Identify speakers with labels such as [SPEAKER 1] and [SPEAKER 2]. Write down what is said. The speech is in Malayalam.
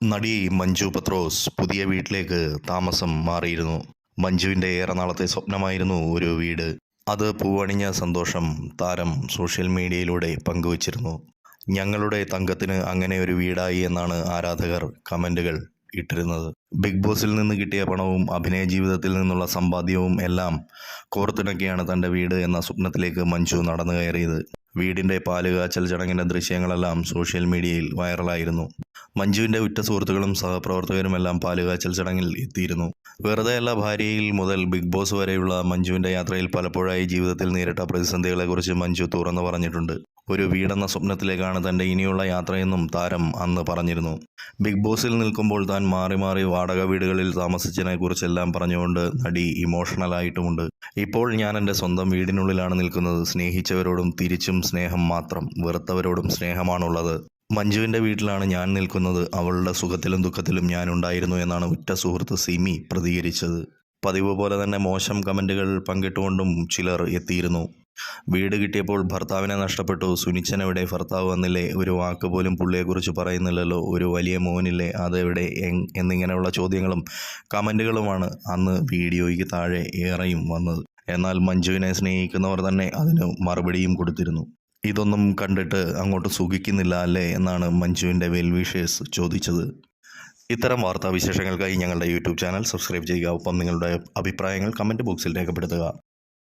[SPEAKER 1] നടി മഞ്ജു പത്രോസ് പുതിയ വീട്ടിലേക്ക് താമസം മാറിയിരുന്നു. മഞ്ജുവിന്റെ ഏറെ നാളത്തെ സ്വപ്നമായിരുന്നു ഒരു വീട്. അത് പൂവണിഞ്ഞ സന്തോഷം താരം സോഷ്യൽ മീഡിയയിലൂടെ പങ്കുവച്ചിരുന്നു. ഞങ്ങളുടെ തങ്കത്തിന് അങ്ങനെ ഒരു വീടായി എന്നാണ് ആരാധകർ കമന്റുകൾ ഇട്ടിരുന്നത്. ബിഗ് ബോസിൽ നിന്ന് കിട്ടിയ പണവും അഭിനയ ജീവിതത്തിൽ നിന്നുള്ള സമ്പാദ്യവും എല്ലാം കോർത്തിണക്കിയാണ് തന്റെ വീട് എന്ന സ്വപ്നത്തിലേക്ക് മഞ്ജു നടന്നു കയറിയത് വീടിന്റെ പാലുകാച്ചൽ ചടങ്ങിന്റെ ദൃശ്യങ്ങളെല്ലാം സോഷ്യൽ മീഡിയയിൽ വൈറലായിരുന്നു. മഞ്ജുവിന്റെ ഉറ്റ സുഹൃത്തുക്കളും സഹപ്രവർത്തകരുമെല്ലാം പാലുകാച്ചൽ ചടങ്ങിൽ എത്തിയിരുന്നു. വെറുതെയല്ല ഭാര്യയിൽ മുതൽ ബിഗ് ബോസ് വരെയുള്ള മഞ്ജുവിന്റെ യാത്രയിൽ പലപ്പോഴായി ജീവിതത്തിൽ നേരിട്ട പ്രതിസന്ധികളെക്കുറിച്ച് മഞ്ജു തുറന്നു പറഞ്ഞിട്ടുണ്ട്. ഒരു വീടെന്ന സ്വപ്നത്തിലേക്കാണ് തന്റെ ഇനിയുള്ള യാത്രയെന്നും താരം അന്ന് പറഞ്ഞിരുന്നു. ബിഗ് ബോസിൽ നിൽക്കുമ്പോൾ താൻ മാറി മാറി വാടക വീടുകളിൽ താമസിച്ചതിനെ കുറിച്ചെല്ലാം പറഞ്ഞുകൊണ്ട് നടി ഇമോഷണൽ ആയിട്ടുമുണ്ട്. ഇപ്പോൾ ഞാൻ എന്റെ സ്വന്തം വീടിനുള്ളിലാണ് നിൽക്കുന്നത്. സ്നേഹിച്ചവരോടും തിരിച്ചും സ്നേഹം മാത്രം വെറുത്തവരോടും സ്നേഹമാണുള്ളത്. മഞ്ജുവിന്റെ വീട്ടിലാണ് ഞാൻ നിൽക്കുന്നത്. അവളുടെ സുഖത്തിലും ദുഃഖത്തിലും ഞാൻ ഉണ്ടായിരുന്നു എന്നാണ് ഉറ്റ സുഹൃത്ത് സിമി പ്രതികരിച്ചത്. പതിവ് പോലെ തന്നെ മോശം കമന്റുകൾ പങ്കിട്ടുകൊണ്ടും ചിലർ എത്തിയിരുന്നു. വീട് കിട്ടിയപ്പോൾ ഭർത്താവിനെ നഷ്ടപ്പെട്ടു. സുനിച്ചനെവിടെ ഭർത്താവ് വന്നില്ലേ? ഒരു വാക്ക് പോലും പുള്ളിയെക്കുറിച്ച് പറയുന്നില്ലല്ലോ. ഒരു വലിയ മോനില്ലേ? അതെവിടെ എന്നിങ്ങനെയുള്ള ചോദ്യങ്ങളും കമന്റുകളുമാണ് അന്ന് വീഡിയോയ്ക്ക് താഴെ ഏറെയും വന്നത്. എന്നാൽ മഞ്ജുവിനെ സ്നേഹിക്കുന്നവർ തന്നെ അതിന് മറുപടിയും കൊടുത്തിരുന്നു. ഇതൊന്നും കണ്ടിട്ട് അങ്ങോട്ട് സുഖിക്കുന്നില്ല അല്ലേ എന്നാണ് മഞ്ജുവിന്റെ വെൽവിഷേഴ്സ് ചോദിച്ചത്. ഇത്തരം വാർത്താവിശേഷങ്ങൾക്കായി ഞങ്ങളുടെ യൂട്യൂബ് ചാനൽ സബ്സ്ക്രൈബ് ചെയ്യുക. ഒപ്പം നിങ്ങളുടെ അഭിപ്രായങ്ങൾ കമന്റ് ബോക്സിൽ രേഖപ്പെടുത്തുക.